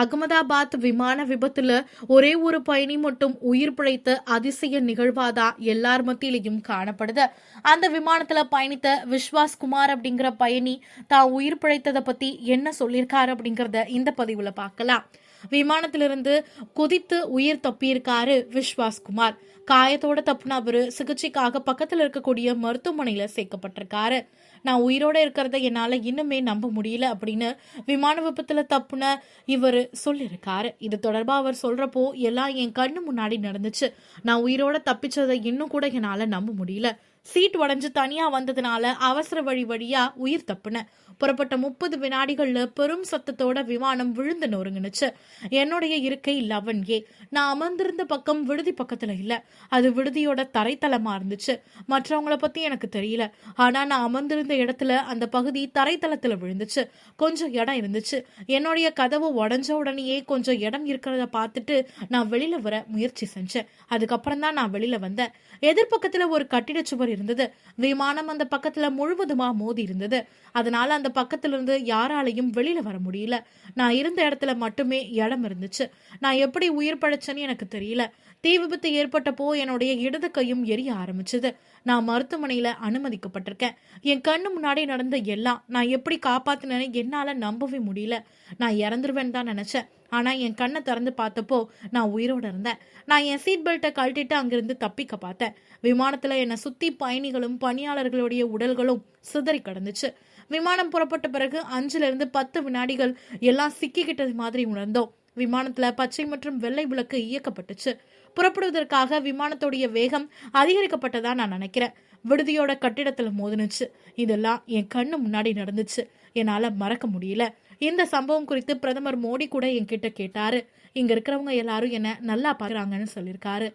அகமதாபாத் விமான விபத்துல ஒரே ஒரு பயணி மட்டும் உயிர் பிழைத்த அதிசய நிகழ்வாதா எல்லார் மத்தியிலையும் காணப்படுது. அந்த விமானத்துல பயணித்த விஸ்வாஸ் குமார் அப்படிங்கிற பயணி தான் உயிர் பிழைத்ததை பத்தி என்ன சொல்லியிருக்காரு அப்படிங்கறத இந்த பதிவுல பார்க்கலாம். விமானத்திலிருந்து குதித்து உயிர் தப்பியிருக்காரு விஸ்வாஸ்குமார். காயத்தோட தப்புன அவரு சிகிச்சைக்காக பக்கத்தில் இருக்கக்கூடிய மருத்துவமனையில சேர்க்கப்பட்டிருக்காரு. நான் உயிரோட இருக்கிறத என்னால இன்னுமே நம்ப முடியல அப்படின்னு விமான விபத்துல தப்புன இவர் சொல்லியிருக்காரு. இது தொடர்பா அவர் சொல்றப்போ எல்லாம் என் கண்ணு முன்னாடி நடந்துச்சு. நான் உயிரோட தப்பிச்சதை இன்னும் கூட என்னால நம்ப முடியல. சீட் உடஞ்சு தனியா வந்ததுனால அவசர வழி வழியா உயிர் தப்புன. புறப்பட்ட முப்பது வினாடிகள்ல பெரும் சத்தத்தோட விமானம் விழுந்து நொறுங்குனுச்சு. என்னுடைய இருக்கை லெவன் ஏ நான் அமர்ந்திருந்த பக்கம் விடுதி பக்கத்துல இல்ல. அது விடுதியோட தரைத்தளமா இருந்துச்சு. மற்றவங்கள பத்தி எனக்கு தெரியல. ஆனா நான் அமர்ந்திருந்த இடத்துல அந்த பகுதி தரைத்தளத்துல விழுந்துச்சு. கொஞ்சம் இடம் இருந்துச்சு. என்னுடைய கதவு உடஞ்ச உடனேயே கொஞ்சம் இடம் இருக்கிறத பார்த்துட்டு நான் வெளியில வர முயற்சி செஞ்சேன். அதுக்கப்புறம் தான் நான் வெளியில வந்தேன். எதிர்பக்கத்துல ஒரு கட்டிட சுவர் இருந்தது. விமானம் அந்த பக்கத்துல முழுவதுமா மோதி இருந்தது அதனால அந்த பக்கத்துல இருந்து யாராலையும் வெளியில வர முடியல. நான் இருந்த இடத்துல மட்டுமே இடம் இருந்துச்சு. நான் எப்படி உயிர் பழைச்சேன்னு எனக்கு தெரியல. தீ விபத்து ஏற்பட்டப்போ என்னுடைய இடது கையும் எரிய ஆரம்பிச்சது. நான் மருத்துவமனையில அனுமதிக்கப்பட்டிருக்கேன். என் கண்ணு முன்னாடி நடந்த எல்லாம் நான் எப்படி காப்பாத்தினேன்னு என்னால நம்பவே முடியல. நான் இறந்துருவேன்னு தான் நினைச்சேன். ஆனால் என் கண்ணை திறந்து பார்த்தப்போ நான் உயிரோடு இருந்தேன். நான் என் சீட் பெல்ட்டை கழட்டிட்டு அங்கிருந்து தப்பிக்க பார்த்தேன். விமானத்தில் என்னை சுற்றி பயணிகளும் பணியாளர்களுடைய உடல்களும் சிதறி கிடந்துச்சு. விமானம் புறப்பட்ட பிறகு அஞ்சுலேருந்து பத்து வினாடிகள் எல்லாம் சிக்கிக்கிட்டது மாதிரி உணர்ந்தோம். விமானத்தில் பச்சை மற்றும் வெள்ளை விளக்கு இயக்கப்பட்டுச்சு. புறப்படுவதற்காக விமானத்துடைய வேகம் அதிகரிக்கப்பட்டதா நான் நினைக்கிறேன். விடுதியோட கட்டிடத்துல மோதினுச்சு. இதெல்லாம் என் கண்ணு முன்னாடி நடந்துச்சு. என்னால மறக்க முடியல. இந்த சம்பவம் குறித்து பிரதமர் மோடி கூட என்கிட்ட கேட்டாரு. இங்க இருக்கிறவங்க எல்லாரும் என்ன நல்லா பாக்குறாங்கன்னு சொல்லியிருக்காரு.